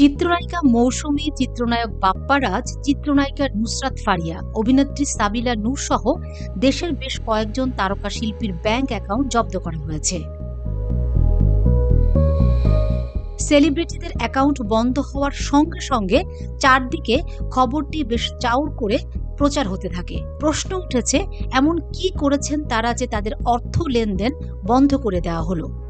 চিত্রনায়িকা মৌসুমী, চিত্রনায়ক বাপ্পারাজ, চিত্রনায়িকা নুসরাত ফারিয়া, অভিনেত্রী সাবিলা নূর সহ দেশের বেশ কয়েকজন তারকা শিল্পীর ব্যাংক অ্যাকাউন্ট জব্দ করা হয়েছে। সেলিব্রিটিদের অ্যাকাউন্ট বন্ধ হওয়ার সঙ্গে সঙ্গে চারদিকে খবরটি বেশ চাউর করে প্রচার হতে থাকে। প্রশ্ন উঠেছে, এমন কি করেছেন তারা যে তাদের অর্থ লেনদেন বন্ধ করে দেওয়া হলো?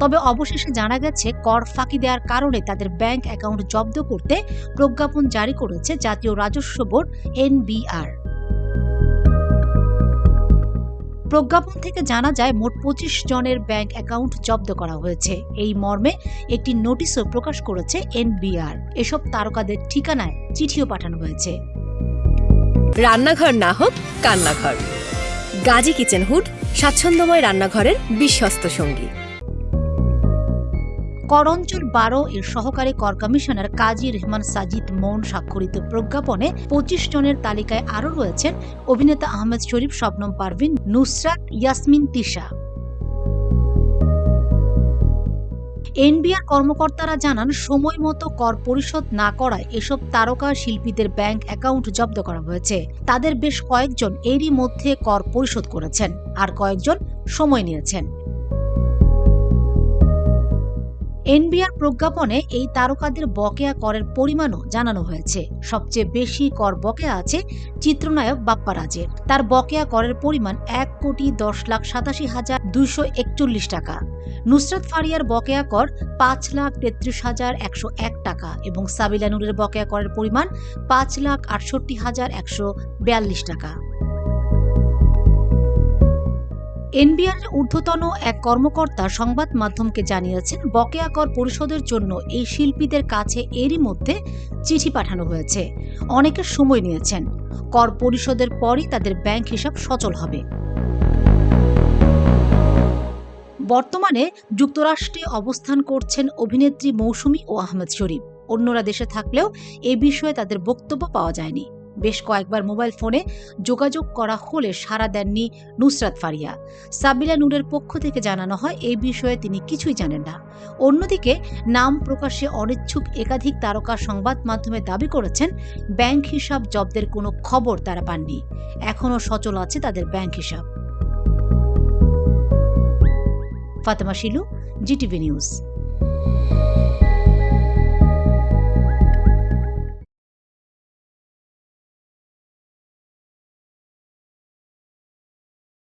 তবে অবশেষে জানা গেছে, কর ফাঁকি দেওয়ার কারণে তাদের ব্যাংক অ্যাকাউন্ট জব্দ করতে প্রজ্ঞাপন জারি করেছে জাতীয় রাজস্ব বোর্ড, এনবিআর। প্রজ্ঞাপন থেকে জানা যায়, মোট পঁচিশ জনের ব্যাংক অ্যাকাউন্ট জব্দ করা হয়েছে। এই মর্মে একটি নোটিশও প্রকাশ করেছে এনবিআর। এসব তারকাদের ঠিকানায় চিঠিও পাঠানো হয়েছে। রান্নাঘর না হোক, কান্নাঘর। গাজী কিচেন হুড, স্বাচ্ছন্দ্যময় রান্নাঘরের বিশ্বস্ত সঙ্গী। করঞ্চল বারো এর সহকারী কর কমিশনার কাজী রহমান সাজিদ মৌন স্বাক্ষরিত প্রজ্ঞাপনে পঁচিশ জনের তালিকায় আরও রয়েছেন অভিনেতা আহমেদ শরীফ, শবনম পারভিন, নুসরাত ইয়াসমিন, তিশা। এনবিআর কর্মকর্তারা জানান, সময় মতো কর পরিশোধ না করায় এসব তারকা শিল্পীদের ব্যাংক অ্যাকাউন্ট জব্দ করা হয়েছে। তাদের বেশ কয়েকজন এরই মধ্যে কর পরিশোধ করেছেন, আর কয়েকজন সময় নিয়েছেন। এনবিআর প্রজ্ঞাপনে এই তারকাদের বকেয়া করের পরিমাণও জানানো হয়েছে। সবচেয়ে বেশি কর বকেয়া আছে চিত্রনায়ক বাপ্পারাজের। তার বকেয়া করের পরিমাণ এক কোটি দশ লাখ সাতাশি হাজার দুইশো একচল্লিশ টাকা। নুসরাত ফারিয়ার বকেয়া কর পাঁচ লাখ তেত্রিশ হাজার একশো এক টাকা এবং সাবিলা নূরের বকেয়া করের পরিমাণ পাঁচ লাখ আটষট্টি হাজার একশো বিয়াল্লিশ টাকা। এনবিআর ঊর্ধ্বতন এক কর্মকর্তা সংবাদ মাধ্যমকে জানিয়েছেন, বকেয়া কর পরিশোধের জন্য এই শিল্পীদের কাছে এরই মধ্যে চিঠি পাঠানো হয়েছে। অনেকের সময় নিয়েছেন। কর পরিশোধের পরই তাদের ব্যাংক হিসাব সচল হবে। বর্তমানে যুক্তরাষ্ট্রে অবস্থান করছেন অভিনেত্রী মৌসুমী ও আহমেদ শরীফ। অন্যরা দেশে থাকলেও এ বিষয়ে তাদের বক্তব্য পাওয়া যায়নি। বেশ কয়েকবার মোবাইল ফোনে যোগাযোগ করা হলে সাড়া দেননি নুসরাত ফারিয়া। সাবিলা নূরের পক্ষ থেকে জানানো হয়, এই বিষয়ে তিনি কিছুই জানেন না। অন্যদিকে, নাম প্রকাশে অনিচ্ছুক একাধিক তারকা সংবাদ মাধ্যমে দাবি করেছেন, ব্যাংক হিসাব জব্দের কোনো খবর তারা পাননি। এখনও সচল আছে তাদের ব্যাংক হিসাব। Fatema Shilu, GTV news.